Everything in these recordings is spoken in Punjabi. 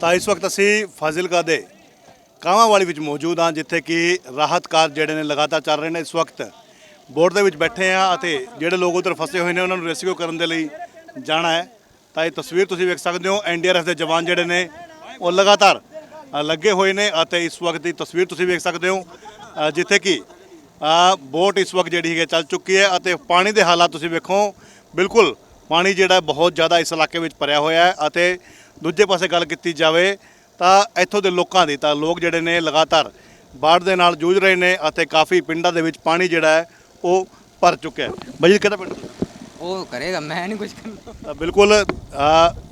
ਤਾਂ ਇਸ ਵਕਤ ਅਸੀਂ ਫਾਜ਼ਿਲਕਾ ਦੇ ਕਾਵਾਂਵਾਲੀ ਵਿੱਚ ਮੌਜੂਦ ਹਾਂ, ਜਿੱਥੇ ਕਿ ਰਾਹਤ ਕਾਰਜ ਜਿਹੜੇ ਨੇ ਲਗਾਤਾਰ ਚੱਲ ਰਹੇ ਨੇ। ਇਸ ਵਕਤ ਬੋਟ ਦੇ ਵਿੱਚ ਬੈਠੇ ਆ ਅਤੇ ਜਿਹੜੇ ਲੋਕ ਉਧਰ ਫਸੇ ਹੋਏ ਨੇ, ਉਹਨਾਂ ਨੂੰ ਰੈਸਕਿਊ ਕਰਨ ਦੇ ਲਈ ਜਾਣਾ ਹੈ। ਤਾਂ ਇਹ ਤਸਵੀਰ ਤੁਸੀਂ ਵੇਖ ਸਕਦੇ ਹੋ ਐਨਡੀਆਰਐਫ ਦੇ ਜਵਾਨ ਜਿਹੜੇ ਨੇ, ਉਹ ਲਗਾਤਾਰ ਲੱਗੇ ਹੋਏ ਨੇ ਅਤੇ ਇਸ ਵਕਤ ਦੀ ਤਸਵੀਰ ਤੁਸੀਂ ਵੇਖ ਸਕਦੇ ਹੋ ਜਿੱਥੇ ਕਿ ਬੋਟ ਇਸ ਵਕਤ ਜਿਹੜੀ ਹੈ ਚੱਲ ਚੁੱਕੀ ਹੈ ਅਤੇ ਪਾਣੀ ਦੇ ਹਾਲਾਤ ਤੁਸੀਂ ਵੇਖੋ, ਬਿਲਕੁਲ ਪਾਣੀ ਜਿਹੜਾ ਬਹੁਤ ਜ਼ਿਆਦਾ ਇਸ ਇਲਾਕੇ ਵਿੱਚ ਭਰਿਆ ਹੋਇਆ ਹੈ ਅਤੇ ਦੂਜੇ ਪਾਸੇ ਗੱਲ ਕੀਤੀ ਜਾਵੇ ਤਾਂ ਇੱਥੋਂ ਦੇ ਲੋਕਾਂ ਦੀ ਤਾਂ ਲੋਕ ਜਿਹੜੇ ਨੇ ਲਗਾਤਾਰ ਬਾੜ ਦੇ ਨਾਲ ਜੂਝ ਰਹੇ ਨੇ ਅਤੇ ਕਾਫੀ ਪਿੰਡਾਂ ਦੇ ਵਿੱਚ ਪਾਣੀ ਜਿਹੜਾ ਹੈ ਉਹ ਭਰ ਚੁੱਕਿਆ ਹੈ ਜੀ ਕਿਹੜਾ ਪਿੰਡ? ਉਹ ਕਰੇਗਾ ਮੈਂ ਨਹੀਂ ਕੁਝ ਕਰਨਾ ਬਿਲਕੁਲ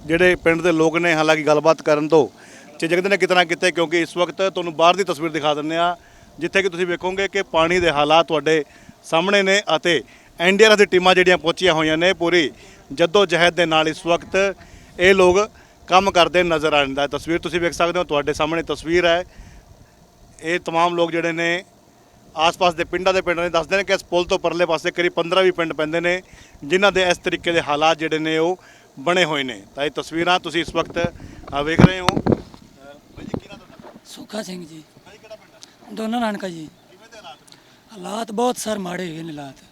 ਜਿਹੜੇ ਪਿੰਡ ਦੇ ਲੋਕ ਨੇ ਹਾਲਾਂਕਿ ਗੱਲਬਾਤ ਕਰਨ ਤੋਂ ਝਿਜਕਦੇ ਨੇ ਕਿਤਨਾ ਕਿਤੇ ਕਿਉਂਕਿ ਇਸ ਵਕਤ ਤੁਹਾਨੂੰ ਬਾਹਰ ਦੀ ਤਸਵੀਰ ਦਿਖਾ ਦਿੰਦੇ ਆ ਜਿੱਥੇ ਕਿ ਤੁਸੀਂ ਵੇਖੋਗੇ ਕਿ ਪਾਣੀ ਦੇ ਹਾਲਾਤ ਤੁਹਾਡੇ ਸਾਹਮਣੇ ਨੇ ਅਤੇ ਐਨਡੀਆਰਐਫ ਦੀ ਟੀਮਾਂ ਜਿਹੜੀਆਂ ਪਹੁੰਚੀਆਂ ਹੋਈਆਂ ਨੇ ਪੂਰੀ ਜੱਦੋ ਜਹਿਦ ਦੇ ਨਾਲ ਇਸ ਵਕਤ ਇਹ ਲੋਕ ਕੰਮ ਕਰਦੇ ਨਜ਼ਰ ਆ ਜਾਂਦਾ ਤਸਵੀਰ ਤੁਸੀਂ ਵੇਖ ਸਕਦੇ ਹੋ ਤੁਹਾਡੇ ਸਾਹਮਣੇ ਤਸਵੀਰ ਹੈ ਇਹ तमाम ਲੋਕ ਜਿਹੜੇ ਨੇ ਆਸ-ਪਾਸ ਦੇ ਪਿੰਡਾਂ ਦੇ ਪਿੰਡ ਨੇ ਦੱਸਦੇ ਨੇ ਕਿ ਇਸ ਪੁਲ ਤੋਂ ਪਰਲੇ ਪਾਸੇ ਕਰੀਬ 15-20 ਪਿੰਡ ਪੈਂਦੇ ਨੇ ਜਿਨ੍ਹਾਂ ਦੇ ਇਸ ਤਰੀਕੇ ਦੇ ਹਾਲਾਤ ਜਿਹੜੇ ਨੇ ਉਹ ਬਣੇ ਹੋਏ ਨੇ ਤਾਂ ਇਹ ਤਸਵੀਰਾਂ ਤੁਸੀਂ ਇਸ ਵਕਤ ਅ, ਵੇਖ ਰਹੇ ਹੋ ਅ, ਬਾਈ ਜੀ ਕੀ ਨਾਮ ਤੁਹਾਡਾ ਸੁੱਖਾ ਸਿੰਘ ਜੀ ਬਾਈ ਕਿਹੜਾ ਪਿੰਡ ਹੈ ਦੋਨੋਂ ਨਾਨਕਾ ਜੀ ਕਿਵੇਂ ਦੇ ਹਾਲਾਤ ਹਾਲਾਤ ਬਹੁਤ ਸਰ ਮਾੜੇ ਹੈਗੇ ਨੇ ਹਾਲਾਤ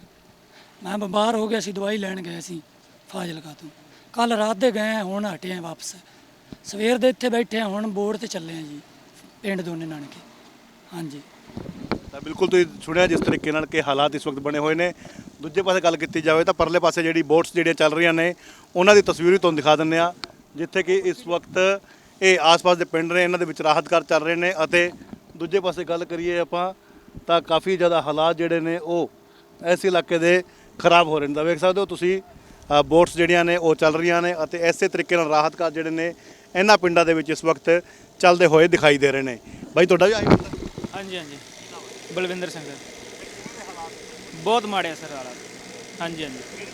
ਮੈਂ ਬਿਮਾਰ ਹੋ ਗਿਆ ਸੀ ਦਵਾਈ ਲੈਣ ਗਏ ਸੀ ਫਾਜ਼ਿਲਕਾ ਤੋਂ ਕੱਲ ਰਾਤ ਦੇ ਗਏ ਹਾਂ, ਹੁਣ ਹਟੇ ਹਾਂ ਵਾਪਸ। ਸਵੇਰ ਦੇ ਇੱਥੇ ਬੈਠੇ ਹਾਂ ਹੁਣ ਬੋਰਡ ਤੇ ਚੱਲੇ ਹਾਂ ਜੀ ਪਿੰਡ ਦੋਨੇ ਨਾਨਕੇ। ਹਾਂਜੀ। ਤਾਂ ਬਿਲਕੁਲ ਤੁਸੀਂ ਸੁਣਿਆ ਜਿਸ ਤਰੀਕੇ ਨਾਲ ਕਿ ਹਾਲਾਤ ਇਸ ਵਕਤ ਬਣੇ ਹੋਏ ਨੇ। ਦੂਜੇ ਪਾਸੇ ਗੱਲ ਕੀਤੀ ਜਾਵੇ ਤਾਂ ਪਰਲੇ ਪਾਸੇ ਜਿਹੜੀ ਬੋਟਸ ਜਿਹੜੀਆਂ ਚੱਲ ਰਹੀਆਂ ਨੇ ਉਹਨਾਂ ਦੀ ਤਸਵੀਰ ਵੀ ਤੁਹਾਨੂੰ ਦਿਖਾ ਦਿੰਦੇ ਆ ਜਿੱਥੇ ਕਿ ਇਸ ਵਕਤ ਇਹ ਆਸ-ਪਾਸ ਦੇ ਪਿੰਡ ਨੇ ਇਹਨਾਂ ਦੇ ਵਿੱਚ ਰਾਹਤ ਕਾਰਜ ਚੱਲ ਰਹੇ ਨੇ ਅਤੇ ਦੂਜੇ ਪਾਸੇ ਗੱਲ ਕਰੀਏ ਆਪਾਂ ਤਾਂ ਕਾਫੀ ਜ਼ਿਆਦਾ ਹਾਲਾਤ ਜਿਹੜੇ ਨੇ ਉਹ ਇਸ ਇਲਾਕੇ ਦੇ ਖਰਾਬ ਹੋ ਰਹੇ ਨੇ। ਤਾਂ ਵੇਖ ਸਕਦੇ ਹੋ ਤੁਸੀਂ ਅ, ਬੋਟਸ ਜਿਹੜੀਆਂ ਨੇ ਉਹ ਚੱਲ ਰਹੀਆਂ ਨੇ ਅਤੇ ਐਸੇ ਤਰੀਕੇ ਨਾਲ ਰਾਹਤ ਕਾਰਜ ਜਿਹੜੇ ਨੇ ਇਹਨਾਂ ਪਿੰਡਾਂ ਦੇ ਵਿੱਚ ਇਸ ਵਕਤ ਚੱਲਦੇ ਹੋਏ ਦਿਖਾਈ ਦੇ ਰਹੇ ਨੇ। ਬਾਈ ਤੁਹਾਡਾ ਵੀ ਆਈ ਹਾਂਜੀ ਹਾਂਜੀ। ਬਲਵਿੰਦਰ ਸਿੰਘ। ਬਹੁਤ ਮਾੜੇ ਆ ਸਰ ਹਾਲਾਤ ਹਾਂਜੀ ਹਾਂਜੀ।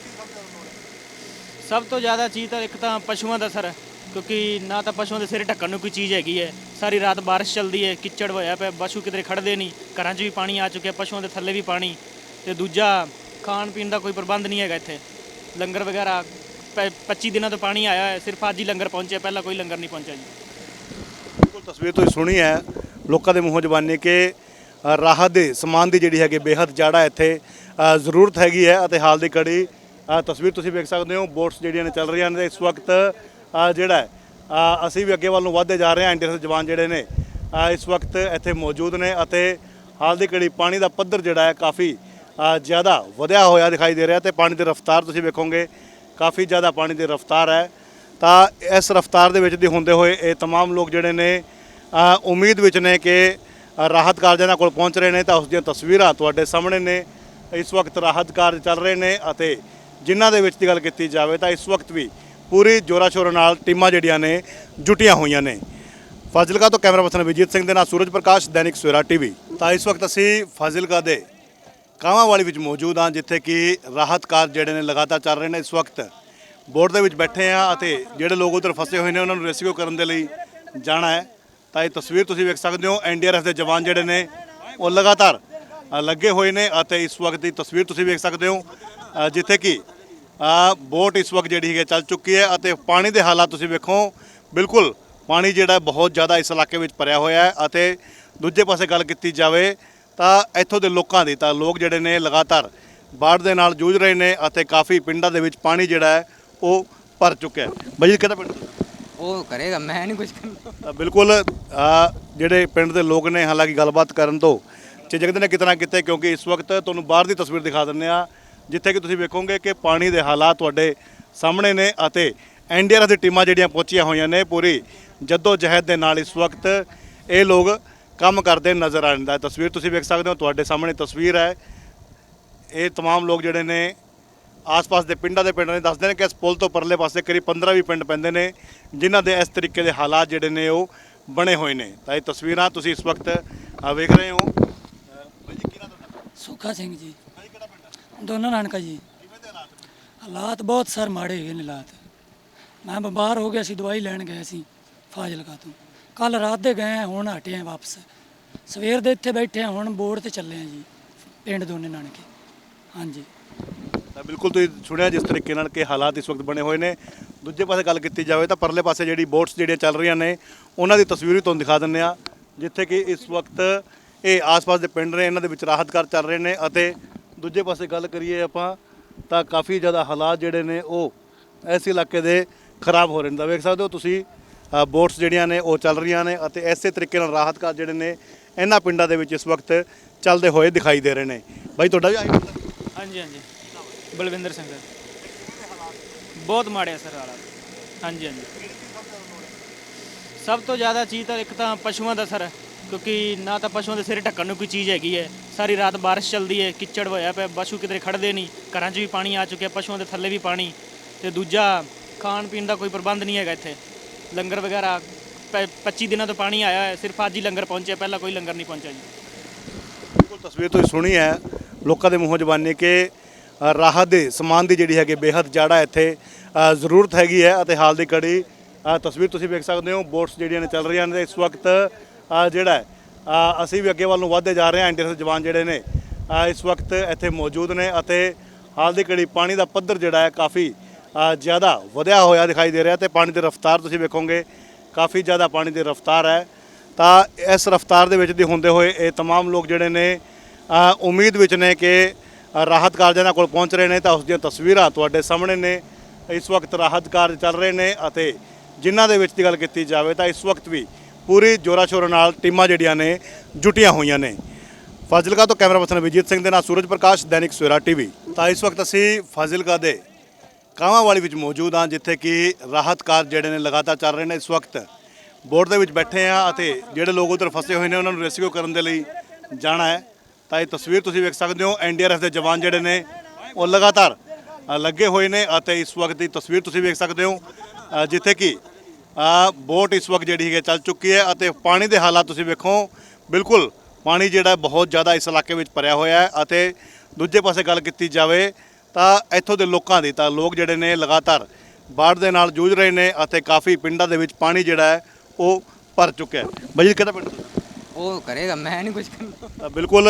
ਸਭ ਤੋਂ ਜ਼ਿਆਦਾ ਚੀਜ਼ ਤਾਂ ਇੱਕ ਤਾਂ ਪਸ਼ੂਆਂ ਦਾ ਸਰ ਕਿਉਂਕਿ ਨਾ ਤਾਂ ਪਸ਼ੂਆਂ ਦੇ ਸਿਰੇ ਢੱਕਣ ਨੂੰ ਕੋਈ ਚੀਜ਼ ਹੈਗੀ ਹੈ। ਸਾਰੀ ਰਾਤ ਬਾਰਿਸ਼ ਚੱਲਦੀ ਹੈ ਕਿਚੜ ਹੋਇਆ ਪਿਆ ਪਸ਼ੂ ਕਿਧਰੇ ਖੜਦੇ ਨਹੀਂ ਘਰਾਂ 'ਚ ਵੀ ਪਾਣੀ ਆ ਚੁੱਕਿਆ ਪਸ਼ੂਆਂ ਦੇ ਥੱਲੇ ਵੀ ਪਾਣੀ ਤੇ ਦੂਜਾ ਖਾਣ ਪੀਣ ਦਾ ਕੋਈ ਪ੍ਰਬੰਧ ਨਹੀਂ ਹੈਗਾ ਇੱਥੇ। ਲੰਗਰ ਵਗੈਰਾ, ਪ- 25 ਦਿਨਾਂ ਤੋਂ ਪਾਣੀ ਆਇਆ ਹੈ, ਸਿਰਫ ਅੱਜ ਹੀ ਲੰਗਰ ਪਹੁੰਚਿਆ, ਪਹਿਲਾਂ ਕੋਈ ਲੰਗਰ ਨਹੀਂ ਪਹੁੰਚਿਆ ਜੀ। ਬਿਲਕੁਲ ਤਸਵੀਰ ਤੁਸੀਂ ਸੁਣੀ ਹੈ, ਲੋਕਾਂ ਦੇ ਮੂੰਹੋਂ ਜ਼ਬਾਨੀ ਕਿ ਰਾਹਤ ਦੇ, ਸਮਾਨ ਦੀ ਜਿਹੜੀ ਹੈਗੀ, ਬੇਹੱਦ ਜਾੜਾ ਇੱਥੇ ਜ਼ਰੂਰਤ ਹੈਗੀ ਹੈ ਅਤੇ ਹਾਲ ਦੀ ਘੜੀ ਤਸਵੀਰ ਤੁਸੀਂ ਵੇਖ ਸਕਦੇ ਹੋ, ਬੋਟਸ ਜਿਹੜੀਆਂ ਨੇ ਚੱਲ ਰਹੀਆਂ ਨੇ, ਇਸ ਵਕਤ ਜਿਹੜਾ ਅਸੀਂ ਵੀ ਅੱਗੇ ਵੱਲ ਨੂੰ ਵਧਦੇ ਜਾ ਰਹੇ ਹਾਂ ਇੰਡੀਆ ਦੇ ਜਵਾਨ ਜਿਹੜੇ ਨੇ ਇਸ ਵਕਤ ਇੱਥੇ ਮੌਜੂਦ ਨੇ ਅਤੇ ਹਾਲ ਦੀ ਘੜੀ ਪਾਣੀ ਦਾ ਪੱਧਰ ਜਿਹੜਾ ਹੈ ਕਾਫੀ ਜ਼ਿਆਦਾ ਵਧਿਆ ਹੋਇਆ ਦਿਖਾਈ ਦੇ ਰਿਹਾ ਤੇ ਪਾਣੀ ਦੀ ਰਫ਼ਤਾਰ ਤੁਸੀਂ ਵੇਖੋਗੇ ਕਾਫੀ ਜ਼ਿਆਦਾ ਪਾਣੀ ਦੀ ਰਫ਼ਤਾਰ ਹੈ ਤਾਂ ਇਸ ਰਫ਼ਤਾਰ ਦੇ ਵਿੱਚ ਦੀ ਹੁੰਦੇ ਹੋਏ ਇਹ तमाम ਲੋਕ ਜਿਹੜੇ ਨੇ ਅ, ਉਮੀਦ ਵਿੱਚ ਨੇ ਕਿ ਅ, ਰਾਹਤ ਕਾਰਜਾਂ ਦੇ ਕੋਲ ਪਹੁੰਚ ਰਹੇ ਨੇ ਤਾਂ ਉਸ ਦੀਆਂ ਤਸਵੀਰਾਂ ਤੁਹਾਡੇ ਸਾਹਮਣੇ ਨੇ ਇਸ ਵਕਤ ਰਾਹਤ ਕਾਰਜ ਚੱਲ ਰਹੇ ਨੇ ਅਤੇ ਜਿਨ੍ਹਾਂ ਦੇ ਵਿੱਚ ਦੀ ਗੱਲ ਕੀਤੀ ਜਾਵੇ ਤਾਂ ਇਸ ਵਕਤ ਵੀ ਪੂਰੀ ਜੋਰਾ ਸ਼ੋਰ ਨਾਲ ਟੀਮਾਂ ਜਿਹੜੀਆਂ ਨੇ ਜੁਟੀਆਂ ਹੋਈਆਂ ਨੇ ਫਾਜ਼ਿਲਕਾ ਤੋਂ ਕੈਮਰਾ ਪਰਸਨ ਵਿਜੀਤ ਸਿੰਘ ਦੇ ਨਾਲ ਸੂਰਜ ਪ੍ਰਕਾਸ਼ ਦੈਨਿਕ ਸਵੇਰਾ ਟੀਵੀ ਤਾਂ ਇਸ ਵਕਤ ਅਸੀਂ ਫਾਜ਼ਿਲਕਾ ਦੇ ਕਾਵਾਂਵਾਲੀ ਵਿੱਚ ਮੌਜੂਦ ਹਾਂ, ਜਿੱਥੇ ਕਿ ਰਾਹਤ ਕਾਰਜ ਜਿਹੜੇ ਨੇ ਲਗਾਤਾਰ ਚੱਲ ਰਹੇ ਨੇ ਇਸ ਵਕਤ। ਬੋਟ ਦੇ ਵਿੱਚ ਬੈਠੇ ਆ ਅਤੇ ਜਿਹੜੇ ਲੋਕ ਉਧਰ ਫਸੇ ਹੋਏ ਨੇ, ਉਹਨਾਂ ਨੂੰ ਰੈਸਕਿਊ ਕਰਨ ਦੇ ਲਈ ਜਾਣਾ ਹੈ। ਤਾਂ ਇਹ ਤਸਵੀਰ ਤੁਸੀਂ ਵੇਖ ਸਕਦੇ ਹੋ ਐਨਡੀਆਰਐਫ ਦੇ ਜਵਾਨ ਜਿਹੜੇ ਨੇ, ਉਹ ਲਗਾਤਾਰ ਲੱਗੇ ਹੋਏ ਨੇ ਅਤੇ ਇਸ ਵਕਤ ਦੀ ਤਸਵੀਰ ਤੁਸੀਂ ਵੇਖ ਸਕਦੇ ਹੋ ਜਿੱਥੇ ਕਿ ਬੋਟ ਇਸ ਵਕਤ ਜਿਹੜੀ ਹੈ ਚੱਲ ਚੁੱਕੀ ਹੈ ਅਤੇ ਪਾਣੀ ਦੇ ਹਾਲਾਤ ਤੁਸੀਂ ਵੇਖੋ, ਬਿਲਕੁਲ ਪਾਣੀ ਜਿਹੜਾ ਬਹੁਤ ਜ਼ਿਆਦਾ ਇਸ ਇਲਾਕੇ ਵਿੱਚ ਭਰਿਆ ਹੋਇਆ ਹੈ ਅਤੇ ਦੂਜੇ ਪਾਸੇ ਗੱਲ ਕੀਤੀ ਜਾਵੇ ਤਾਂ ਇੱਥੋਂ ਦੇ ਲੋਕਾਂ ਦੀ ਤਾਂ ਲੋਕ ਜਿਹੜੇ ਨੇ ਲਗਾਤਾਰ ਬਾੜ ਦੇ ਨਾਲ ਜੂਝ ਰਹੇ ਨੇ ਅਤੇ ਕਾਫੀ ਪਿੰਡਾਂ ਦੇ ਵਿੱਚ ਪਾਣੀ ਜਿਹੜਾ ਹੈ ਉਹ ਭਰ ਚੁੱਕਿਆ ਹੈ ਬਾਈ ਕਿਹੜਾ ਪਿੰਡ? ਉਹ ਕਰੇਗਾ ਮੈਂ ਨਹੀਂ ਕੁਝ ਕਰਨਾ ਬਿਲਕੁਲ ਜਿਹੜੇ ਪਿੰਡ ਦੇ ਲੋਕ ਨੇ ਹਾਲਾਂਕਿ ਗੱਲਬਾਤ ਕਰਨ ਤੋਂ ਝਿਜਕਦੇ ਨੇ ਕਿਤਨਾ ਕਿਤੇ ਕਿਉਂਕਿ ਇਸ ਵਕਤ ਤੁਹਾਨੂੰ ਬਾਹਰ ਦੀ ਤਸਵੀਰ ਦਿਖਾ ਦਿੰਦੇ ਆ ਜਿੱਥੇ ਕਿ ਤੁਸੀਂ ਵੇਖੋਗੇ ਕਿ ਪਾਣੀ ਦੇ ਹਾਲਾਤ ਤੁਹਾਡੇ ਸਾਹਮਣੇ ਨੇ ਅਤੇ ਐਨਡੀਆਰਐਫ ਦੀ ਟੀਮਾਂ ਜਿਹੜੀਆਂ ਪਹੁੰਚੀਆਂ ਹੋਈਆਂ ਨੇ ਪੂਰੀ ਜੱਦੋ ਜਹਿਦ ਦੇ ਨਾਲ ਇਸ ਵਕਤ ਇਹ ਲੋਕ ਕੰਮ ਕਰਦੇ ਨਜ਼ਰ ਆ ਜਾਂਦਾ ਤਸਵੀਰ ਤੁਸੀਂ ਵੇਖ ਸਕਦੇ ਹੋ ਤੁਹਾਡੇ ਸਾਹਮਣੇ ਤਸਵੀਰ ਹੈ ਇਹ तमाम ਲੋਕ ਜਿਹੜੇ ਨੇ ਆਸ-ਪਾਸ ਦੇ ਪਿੰਡਾਂ ਦੇ ਪਿੰਡ ਨੇ ਦੱਸਦੇ ਨੇ ਕਿ ਇਸ ਪੁਲ ਤੋਂ ਪਰਲੇ ਪਾਸੇ ਕਰੀਬ 15-20 ਪਿੰਡ ਪੈਂਦੇ ਨੇ ਜਿਨ੍ਹਾਂ ਦੇ ਇਸ ਤਰੀਕੇ ਦੇ ਹਾਲਾਤ ਜਿਹੜੇ ਨੇ ਉਹ ਬਣੇ ਹੋਏ ਨੇ ਤਾਂ ਇਹ ਤਸਵੀਰਾਂ ਤੁਸੀਂ ਇਸ ਵਕਤ ਅ, ਵੇਖ ਰਹੇ ਹੋ ਅ, ਬਾਈ ਜੀ ਕੀ ਨਾਮ ਤੁਹਾਡਾ ਸੁੱਖਾ ਸਿੰਘ ਜੀ ਬਾਈ ਕਿਹੜਾ ਪਿੰਡ ਹੈ ਦੋਨੋਂ ਨਾਨਕਾ ਜੀ ਕਿਵੇਂ ਦੇ ਹਾਲਾਤ ਹਾਲਾਤ ਬਹੁਤ ਸਰ ਮਾੜੇ ਹੈਗੇ ਨੇ ਹਾਲਾਤ ਮੈਂ ਬਿਮਾਰ ਹੋ ਗਿਆ ਸੀ ਦਵਾਈ ਲੈਣ ਗਏ ਸੀ ਫਾਜ਼ਿਲਕਾ ਤੋਂ ਕੱਲ ਰਾਤ ਦੇ ਗਏ ਹਾਂ, ਹੁਣ ਹਟੇ ਹਾਂ ਵਾਪਸ। ਸਵੇਰ ਦੇ ਇੱਥੇ ਬੈਠੇ ਹਾਂ, ਹੁਣ ਬੋਰਡ ਤੇ ਚੱਲੇ ਹਾਂ ਜੀ ਪਿੰਡ ਦੋਨੇ ਨਾਨਕੇ। ਹਾਂਜੀ। ਤਾਂ ਬਿਲਕੁਲ ਤੁਸੀਂ ਸੁਣਿਆ ਜਿਸ ਤਰੀਕੇ ਨਾਲ ਕਿ ਹਾਲਾਤ ਇਸ ਵਕਤ ਬਣੇ ਹੋਏ ਨੇ। ਦੂਜੇ ਪਾਸੇ ਗੱਲ ਕੀਤੀ ਜਾਵੇ ਤਾਂ ਪਰਲੇ ਪਾਸੇ ਜਿਹੜੀ ਬੋਟਸ ਜਿਹੜੀਆਂ ਚੱਲ ਰਹੀਆਂ ਨੇ ਉਹਨਾਂ ਦੀ ਤਸਵੀਰ ਵੀ ਤੁਹਾਨੂੰ ਦਿਖਾ ਦਿੰਦੇ ਆ ਜਿੱਥੇ ਕਿ ਇਸ ਵਕਤ ਇਹ ਆਸ-ਪਾਸ ਦੇ ਪਿੰਡ ਨੇ ਇਹਨਾਂ ਦੇ ਵਿੱਚ ਰਾਹਤਕਾਰ ਚੱਲ ਰਹੇ ਨੇ ਅਤੇ ਦੂਜੇ ਪਾਸੇ ਗੱਲ ਕਰੀਏ ਆਪਾਂ ਤਾਂ ਕਾਫੀ ਜ਼ਿਆਦਾ ਹਾਲਾਤ ਜਿਹੜੇ ਨੇ ਉਹ ਇਸ ਇਲਾਕੇ ਦੇ ਖਰਾਬ ਹੋ ਰਹੇ ਨੇ। ਤਾਂ ਵੇਖ ਸਕਦੇ ਹੋ ਤੁਸੀਂ ਬੋਟਸ ਜਿਹੜੀਆਂ ਨੇ, ਉਹ ਚੱਲ ਰਹੀਆਂ ਨੇ ਅਤੇ ਐਸੇ ਤਰੀਕੇ ਨਾਲ ਰਾਹਤ ਕਾਰਜ ਜਿਹੜੇ ਨੇ, ਇਹਨਾਂ ਪਿੰਡਾਂ ਦੇ ਵਿੱਚ ਇਸ ਵਕਤ ਚੱਲਦੇ ਹੋਏ ਦਿਖਾਈ ਦੇ ਰਹੇ ਨੇ। ਬਾਈ, ਤੁਹਾਡਾ ਵੀ ਆਈ ਹਾਂਜੀ ਹਾਂਜੀ। ਬਲਵਿੰਦਰ ਸਿੰਘ। ਬਹੁਤ ਮਾੜੇ ਸਰ ਹਾਲਾਤ ਹਾਂਜੀ ਹਾਂਜੀ। ਸਭ ਤੋਂ ਜ਼ਿਆਦਾ ਚੀਜ਼ ਤਾਂ ਇੱਕ ਤਾਂ ਪਸ਼ੂਆਂ ਦਾ ਸਰ ਕਿਉਂਕਿ ਨਾ ਤਾਂ ਪਸ਼ੂਆਂ ਦੇ ਸਿਰ ਢੱਕਣ ਨੂੰ ਕੋਈ ਚੀਜ਼ ਹੈਗੀ ਹੈ। ਸਾਰੀ ਰਾਤ ਬਾਰਿਸ਼ ਚੱਲਦੀ ਹੈ, ਕਿੱਚੜ ਹੋਇਆ ਪਿਆ, ਪਸ਼ੂ ਕਿਤੇ ਖੜਦੇ ਨਹੀਂ, ਘਰਾਂ 'ਚ ਵੀ ਪਾਣੀ ਆ ਚੁੱਕਿਆ, ਪਸ਼ੂਆਂ ਦੇ ਥੱਲੇ ਵੀ ਪਾਣੀ ਤੇ ਦੂਜਾ ਖਾਣ ਪੀਣ ਦਾ ਕੋਈ ਪ੍ਰਬੰਧ ਨਹੀਂ ਹੈਗਾ ਇੱਥੇ। ਲੰਗਰ ਵਗੈਰਾ ਪ- 25 ਦਿਨਾਂ ਤੋਂ ਪਾਣੀ ਆਇਆ ਹੈ ਸਿਰਫ ਅੱਜ ਹੀ ਲੰਗਰ ਪਹੁੰਚਿਆ ਪਹਿਲਾਂ ਕੋਈ ਲੰਗਰ ਨਹੀਂ ਪਹੁੰਚਿਆ ਜੀ। ਬਿਲਕੁਲ ਤਸਵੀਰ ਤੁਸੀਂ ਸੁਣੀ ਹੈ ਲੋਕਾਂ ਦੇ ਮੂੰਹੋਂ ਜ਼ਬਾਨੀ ਕਿ ਅ, ਰਾਹਤ ਦੇ ਸਮਾਨ ਦੀ ਜਿਹੜੀ ਹੈਗੀ ਬੇਹੱਦ ਜਾੜਾ ਇੱਥੇ ਅ, ਜ਼ਰੂਰਤ ਹੈਗੀ ਹੈ ਅਤੇ ਹਾਲ ਦੀ ਕੜੀ ਅ, ਤਸਵੀਰ ਤੁਸੀਂ ਵੇਖ ਸਕਦੇ ਹੋ ਬੋਟਸ ਜਿਹੜੀਆਂ ਨੇ ਚੱਲ ਰਹੀਆਂ ਨੇ ਇਸ ਵਕਤ ਅ, ਜਿਹੜਾ ਹੈ, ਅ, ਅਸੀਂ ਵੀ ਅੱਗੇ ਵੱਲ ਨੂੰ ਵਧਦੇ ਜਾ ਰਹੇ ਹਾਂ ਐਨਡੀਆਰਐਫ ਜਵਾਨ ਜਿਹੜੇ ਨੇ ਅ, ਇਸ ਵਕਤ ਇੱਥੇ ਮੌਜੂਦ ਨੇ ਅਤੇ ਹਾਲ ਦੀ ਕੜੀ ਪਾਣੀ ਦਾ ਪੱਧਰ ਜਿਹੜਾ ਹੈ ਕਾਫੀ ਜ਼ਿਆਦਾ ਵਧਿਆ ਹੋਇਆ ਦਿਖਾਈ ਦੇ ਰਿਹਾ ਤੇ ਪਾਣੀ ਦੀ ਰਫ਼ਤਾਰ ਤੁਸੀਂ ਵੇਖੋਗੇ ਕਾਫੀ ਜ਼ਿਆਦਾ ਪਾਣੀ ਦੀ ਰਫ਼ਤਾਰ ਹੈ ਤਾਂ ਇਸ ਰਫ਼ਤਾਰ ਦੇ ਵਿੱਚ ਦੀ ਹੁੰਦੇ ਹੋਏ ਇਹ तमाम ਲੋਕ ਜਿਹੜੇ ਨੇ ਅ, ਉਮੀਦ ਵਿੱਚ ਨੇ ਕਿ ਅ, ਰਾਹਤ ਕਾਰਜਾਂ ਨਾਲ ਕੋਲ ਪਹੁੰਚ ਰਹੇ ਨੇ ਤਾਂ ਉਸ ਦੀਆਂ ਤਸਵੀਰਾਂ ਤੁਹਾਡੇ ਸਾਹਮਣੇ ਨੇ ਇਸ ਵਕਤ ਰਾਹਤ ਕਾਰਜ ਚੱਲ ਰਹੇ ਨੇ ਅਤੇ ਜਿਨ੍ਹਾਂ ਦੇ ਵਿੱਚ ਦੀ ਗੱਲ ਕੀਤੀ ਜਾਵੇ ਤਾਂ ਇਸ ਵਕਤ ਵੀ ਪੂਰੀ ਜੋਰਾ ਸ਼ੋਰ ਨਾਲ ਟੀਮਾਂ ਜਿਹੜੀਆਂ ਨੇ ਜੁਟੀਆਂ ਹੋਈਆਂ ਨੇ ਫਾਜ਼ਿਲਕਾ ਤੋਂ ਕੈਮਰਾ ਪਰਸਨ ਵਿਜੀਤ ਸਿੰਘ ਦੇ ਨਾਲ ਸੂਰਜ ਪ੍ਰਕਾਸ਼ ਦੈਨਿਕ ਸਵੇਰਾ ਟੀਵੀ ਤਾਂ ਇਸ ਵਕਤ ਅਸੀਂ ਫਾਜ਼ਿਲਕਾ ਦੇ ਕਾਵਾਂਵਾਲੀ ਵਿੱਚ ਮੌਜੂਦ ਹਾਂ, ਜਿੱਥੇ ਕਿ ਰਾਹਤ ਕਾਰਜ ਜਿਹੜੇ ਨੇ ਲਗਾਤਾਰ ਚੱਲ ਰਹੇ ਨੇ ਇਸ ਵਕਤ। ਬੋਟ ਦੇ ਵਿੱਚ ਬੈਠੇ ਆ ਅਤੇ ਜਿਹੜੇ ਲੋਕ ਉਧਰ ਫਸੇ ਹੋਏ ਨੇ, ਉਹਨਾਂ ਨੂੰ ਰੈਸਕਿਊ ਕਰਨ ਦੇ ਲਈ ਜਾਣਾ ਹੈ। ਤਾਂ ਇਹ ਤਸਵੀਰ ਤੁਸੀਂ ਵੇਖ ਸਕਦੇ ਹੋ ਐਨਡੀਆਰਐਫ ਦੇ ਜਵਾਨ ਜਿਹੜੇ ਨੇ, ਉਹ ਲਗਾਤਾਰ ਲੱਗੇ ਹੋਏ ਨੇ ਅਤੇ ਇਸ ਵਕਤ ਦੀ ਤਸਵੀਰ ਤੁਸੀਂ ਵੇਖ ਸਕਦੇ ਹੋ ਜਿੱਥੇ ਕਿ ਬੋਟ ਇਸ ਵਕਤ ਜਿਹੜੀ ਹੈ, ਚੱਲ ਚੁੱਕੀ ਹੈ ਅਤੇ ਪਾਣੀ ਦੇ ਹਾਲਾਤ ਤੁਸੀਂ ਵੇਖੋ, ਬਿਲਕੁਲ ਪਾਣੀ ਜਿਹੜਾ ਬਹੁਤ ਜ਼ਿਆਦਾ ਇਸ ਇਲਾਕੇ ਵਿੱਚ ਭਰਿਆ ਹੋਇਆ ਹੈ ਅਤੇ ਦੂਜੇ ਪਾਸੇ ਗੱਲ ਕੀਤੀ ਜਾਵੇ ਤਾਂ ਇੱਥੋਂ ਦੇ ਲੋਕਾਂ ਦੀ ਤਾਂ ਲੋਕ ਜਿਹੜੇ ਨੇ ਲਗਾਤਾਰ ਬਾੜ ਦੇ ਨਾਲ ਜੂਝ ਰਹੇ ਨੇ ਅਤੇ ਕਾਫੀ ਪਿੰਡਾਂ ਦੇ ਵਿੱਚ ਪਾਣੀ ਜਿਹੜਾ ਹੈ ਉਹ ਭਰ ਚੁੱਕਿਆ ਹੈ। ਮਜੀਦ ਕਿਹੜਾ ਪਿੰਡ ਉਹ ਕਰੇਗਾ ਮੈਂ ਨਹੀਂ ਕੁਝ ਕਰਨਾ। ਬਿਲਕੁਲ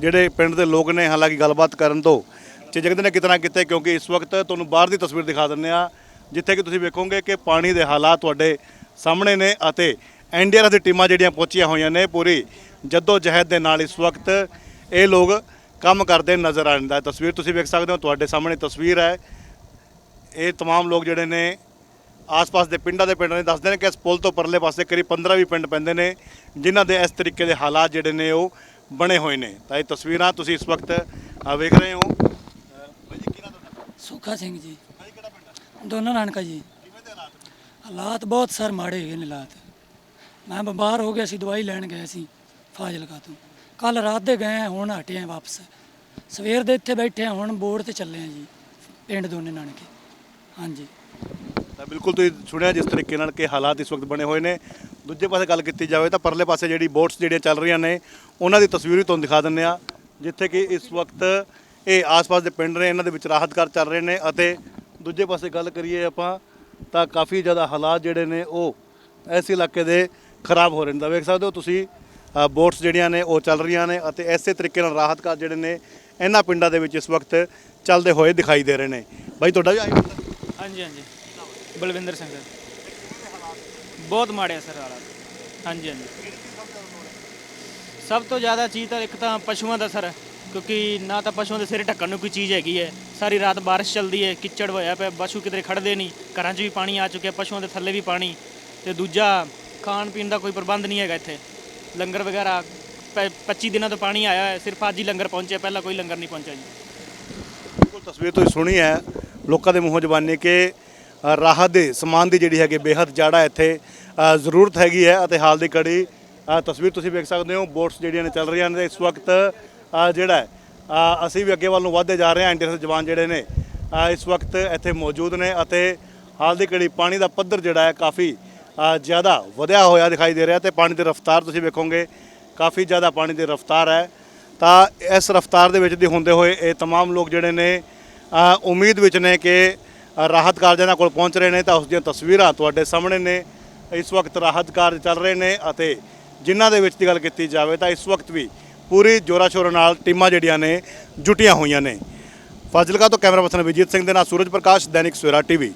ਜਿਹੜੇ ਪਿੰਡ ਦੇ ਲੋਕ ਨੇ ਹਾਲਾਂਕਿ ਗੱਲਬਾਤ ਕਰਨ ਤੋਂ ਜੇ ਝਿਜਕਦੇ ਨੇ ਕਿਤਨਾ ਕਿਤੇ ਕਿਉਂਕਿ ਇਸ ਵਕਤ ਤੁਹਾਨੂੰ ਬਾਹਰ ਦੀ ਤਸਵੀਰ ਦਿਖਾ ਦਿੰਦੇ ਆ ਜਿੱਥੇ ਕਿ ਤੁਸੀਂ ਵੇਖੋਗੇ ਕਿ ਪਾਣੀ ਦੇ ਹਾਲਾਤ ਤੁਹਾਡੇ ਸਾਹਮਣੇ ਨੇ ਅਤੇ ਐਨਡੀਆਰਐਫ ਦੀ ਟੀਮਾਂ ਜਿਹੜੀਆਂ ਪਹੁੰਚੀਆਂ ਹੋਈਆਂ ਨੇ ਪੂਰੀ ਜੱਦੋ ਜਹਿਦ ਦੇ ਨਾਲ ਇਸ ਵਕਤ ਇਹ ਲੋਕ ਕੰਮ ਕਰਦੇ ਨਜ਼ਰ ਆਉਂਦਾ ਤਸਵੀਰ ਤੁਸੀਂ ਵੇਖ ਸਕਦੇ ਹੋ ਤੁਹਾਡੇ ਸਾਹਮਣੇ ਤਸਵੀਰ ਹੈ ਇਹ तमाम ਲੋਕ ਜਿਹੜੇ ਨੇ ਆਸ-ਪਾਸ ਦੇ ਪਿੰਡਾਂ ਦੇ ਪਿੰਡਾਂ ਨੇ ਦੱਸਦੇ ਨੇ ਕਿ ਇਸ ਪੁਲ ਤੋਂ ਪਰਲੇ ਪਾਸੇ ਕਰੀਬ 15 ਵੀ ਪਿੰਡ ਪੈਂਦੇ ਨੇ ਜਿਨ੍ਹਾਂ ਦੇ ਇਸ ਤਰੀਕੇ ਦੇ ਹਾਲਾਤ ਜਿਹੜੇ ਨੇ ਉਹ ਬਣੇ ਹੋਏ ਨੇ ਤਾਂ ਇਹ ਤਸਵੀਰਾਂ ਤੁਸੀਂ ਇਸ ਵਕਤ ਅ, ਵੇਖ ਰਹੇ ਹੋ ਅ, ਬਾਈ ਜੀ ਕੀ ਨਾਮ ਤੁਹਾਡਾ ਸੁੱਖਾ ਸਿੰਘ ਜੀ ਬਾਈ ਕਿਹੜਾ ਪਿੰਡ ਆ? ਦੋਨਾਂ ਨਾਨਕਾ ਜੀ ਕਿਵੇਂ ਦੇ ਹਾਲਾਤ ਹਾਲਾਤ ਬਹੁਤ ਸਰ ਮਾੜੇ ਹੈਗੇ ਨੇ ਹਾਲਾਤ ਮੈਂ ਬਿਮਾਰ ਹੋ ਗਿਆ ਸੀ ਦਵਾਈ ਲੈਣ ਗਏ ਸੀ ਫਾਜ਼ਿਲਕਾ ਤੋਂ ਕੱਲ ਰਾਤ ਦੇ ਗਏ ਹਾਂ, ਹੁਣ ਹਟੇ ਆ ਵਾਪਸ। ਸਵੇਰ ਦੇ ਇੱਥੇ ਬੈਠੇ ਆ ਹੁਣ ਬੋਰਡ ਤੇ ਚੱਲੇ ਆ ਜੀ ਪਿੰਡ ਦੋਨੇ ਨਾਨਕੇ। ਹਾਂਜੀ। ਤਾਂ ਬਿਲਕੁਲ ਤੁਸੀਂ ਸੁਣਿਆ ਜਿਸ ਤਰੀਕੇ ਨਾਲ ਕਿ ਹਾਲਾਤ ਇਸ ਵਕਤ ਬਣੇ ਹੋਏ ਨੇ। ਦੂਜੇ ਪਾਸੇ ਗੱਲ ਕੀਤੀ ਜਾਵੇ ਤਾਂ ਪਰਲੇ ਪਾਸੇ ਜਿਹੜੀ ਬੋਟਸ ਜਿਹੜੀਆਂ ਚੱਲ ਰਹੀਆਂ ਨੇ ਉਹਨਾਂ ਦੀ ਤਸਵੀਰ ਵੀ ਤੁਹਾਨੂੰ ਦਿਖਾ ਦਿੰਦੇ ਆ ਜਿੱਥੇ ਕਿ ਇਸ ਵਕਤ ਇਹ ਆਸ-ਪਾਸ ਦੇ ਪਿੰਡ ਨੇ ਇਹਨਾਂ ਦੇ ਵਿੱਚ ਰਾਹਤਕਾਰ ਚੱਲ ਰਹੇ ਨੇ ਅਤੇ ਦੂਜੇ ਪਾਸੇ ਗੱਲ ਕਰੀਏ ਆਪਾਂ ਤਾਂ ਕਾਫੀ ਜ਼ਿਆਦਾ ਹਾਲਾਤ ਜਿਹੜੇ ਨੇ ਉਹ ਇਸ ਇਲਾਕੇ ਦੇ ਖਰਾਬ ਹੋ ਰਹੇ ਨੇ। ਤਾਂ ਵੇਖ ਸਕਦੇ ਹੋ ਤੁਸੀਂ ਅ, ਬੋਟਸ ਜਿਹੜੀਆਂ ਨੇ ਉਹ ਚੱਲ ਰਹੀਆਂ ਨੇ ਅਤੇ ਐਸੇ ਤਰੀਕੇ ਨਾਲ ਰਾਹਤ ਕਾਰਜ ਜਿਹੜੇ ਨੇ ਇਹਨਾਂ ਪਿੰਡਾਂ ਦੇ ਵਿੱਚ ਇਸ ਵਕਤ ਚੱਲਦੇ ਹੋਏ ਦਿਖਾਈ ਦੇ ਰਹੇ ਨੇ। ਬਾਈ ਤੁਹਾਡਾ ਵੀ ਆਈ ਹਾਂਜੀ ਹਾਂਜੀ। ਬਲਵਿੰਦਰ ਸਿੰਘ। ਬਹੁਤ ਮਾੜੇ ਆ ਸਰ ਹਾਲਾਤ ਹਾਂਜੀ ਹਾਂਜੀ। ਸਭ ਤੋਂ ਜ਼ਿਆਦਾ ਚੀਜ਼ ਤਾਂ ਇੱਕ ਤਾਂ ਪਸ਼ੂਆਂ ਦਾ ਸਰ ਕਿਉਂਕਿ ਨਾ ਤਾਂ ਪਸ਼ੂਆਂ ਦੇ ਸਿਰ ਢੱਕਣ ਨੂੰ ਕੋਈ ਚੀਜ਼ ਹੈਗੀ ਹੈ। ਸਾਰੀ ਰਾਤ ਬਾਰਿਸ਼ ਚੱਲਦੀ ਹੈ ਕਿੱਚੜ ਹੋਇਆ ਪਿਆ ਪਸ਼ੂ ਕਿਧਰੇ ਖੜਦੇ ਨਹੀਂ ਘਰਾਂ 'ਚ ਵੀ ਪਾਣੀ ਆ ਚੁੱਕਿਆ ਪਸ਼ੂਆਂ ਦੇ ਥੱਲੇ ਵੀ ਪਾਣੀ ਤੇ ਦੂਜਾ ਖਾਣ ਪੀਣ ਦਾ ਕੋਈ ਪ੍ਰਬੰਧ ਨਹੀਂ ਹੈਗਾ ਇੱਥੇ। ਲੰਗਰ ਵਗੈਰਾ, ਪ- 25 ਦਿਨਾਂ ਤੋਂ ਪਾਣੀ ਆਇਆ ਹੈ, ਸਿਰਫ ਅੱਜ ਹੀ ਲੰਗਰ ਪਹੁੰਚਿਆ, ਪਹਿਲਾਂ ਕੋਈ ਲੰਗਰ ਨਹੀਂ ਪਹੁੰਚਿਆ ਜੀ। ਬਿਲਕੁਲ, ਤਸਵੀਰ ਤੁਸੀਂ ਸੁਣੀ ਹੈ ਲੋਕਾਂ ਦੇ ਮੂੰਹੋਂ ਜ਼ਬਾਨੀ ਕਿ ਰਾਹਤ ਦੇ, ਸਮਾਨ ਦੀ ਜਿਹੜੀ ਹੈਗੀ ਬੇਹੱਦ ਜਾੜਾ ਇੱਥੇ ਜ਼ਰੂਰਤ ਹੈਗੀ ਹੈ ਅਤੇ ਹਾਲ ਦੀ ਕੜੀ ਤਸਵੀਰ ਤੁਸੀਂ ਵੇਖ ਸਕਦੇ ਹੋ, ਬੋਟਸ ਜਿਹੜੀਆਂ ਨੇ ਚੱਲ ਰਹੀਆਂ ਨੇ, ਇਸ ਵਕਤ ਜਿਹੜਾ ਅਸੀਂ ਵੀ ਅੱਗੇ ਵੱਲ ਨੂੰ ਵਧਦੇ ਜਾ ਰਹੇ ਹਾਂ ਐਨਡੀਆਰਐਫ ਜਵਾਨ ਜਿਹੜੇ ਨੇ ਇਸ ਵਕਤ ਇੱਥੇ ਮੌਜੂਦ ਨੇ ਅਤੇ ਹਾਲ ਦੀ ਕੜੀ ਪਾਣੀ ਦਾ ਪੱਧਰ ਜਿਹੜਾ ਹੈ ਕਾਫੀ ਜ਼ਿਆਦਾ ਵਧਿਆ ਹੋਇਆ ਦਿਖਾਈ ਦੇ ਰਿਹਾ ਤੇ ਪਾਣੀ ਦੀ ਰਫ਼ਤਾਰ ਤੁਸੀਂ ਵੇਖੋਗੇ ਕਾਫੀ ਜ਼ਿਆਦਾ ਪਾਣੀ ਦੀ ਰਫ਼ਤਾਰ ਹੈ ਤਾਂ ਇਸ ਰਫ਼ਤਾਰ ਦੇ ਵਿੱਚ ਦੀ ਹੁੰਦੇ ਹੋਏ ਇਹ तमाम ਲੋਕ ਜਿਹੜੇ ਨੇ ਅ, ਉਮੀਦ ਵਿੱਚ ਨੇ ਕਿ ਅ, ਰਾਹਤ ਕਾਰਜਾਂ ਨਾਲ ਕੋਲ ਪਹੁੰਚ ਰਹੇ ਨੇ ਤਾਂ ਉਸ ਦੀਆਂ ਤਸਵੀਰਾਂ ਤੁਹਾਡੇ ਸਾਹਮਣੇ ਨੇ ਇਸ ਵਕਤ ਰਾਹਤ ਕਾਰਜ ਚੱਲ ਰਹੇ ਨੇ ਅਤੇ ਜਿਨ੍ਹਾਂ ਦੇ ਵਿੱਚ ਦੀ ਗੱਲ ਕੀਤੀ ਜਾਵੇ ਤਾਂ ਇਸ ਵਕਤ ਵੀ ਪੂਰੀ ਜੋਰਾ ਸ਼ੋਰ ਨਾਲ ਟੀਮਾਂ ਜਿਹੜੀਆਂ ਨੇ ਜੁਟੀਆਂ ਹੋਈਆਂ ਨੇ ਫਾਜ਼ਿਲਕਾ ਤੋਂ ਕੈਮਰਾ ਪਰਸਨ ਵਿਜੀਤ ਸਿੰਘ ਦੇ ਨਾਲ ਸੂਰਜ ਪ੍ਰਕਾਸ਼ ਦੈਨਿਕ ਸਵੇਰਾ ਟੀਵੀ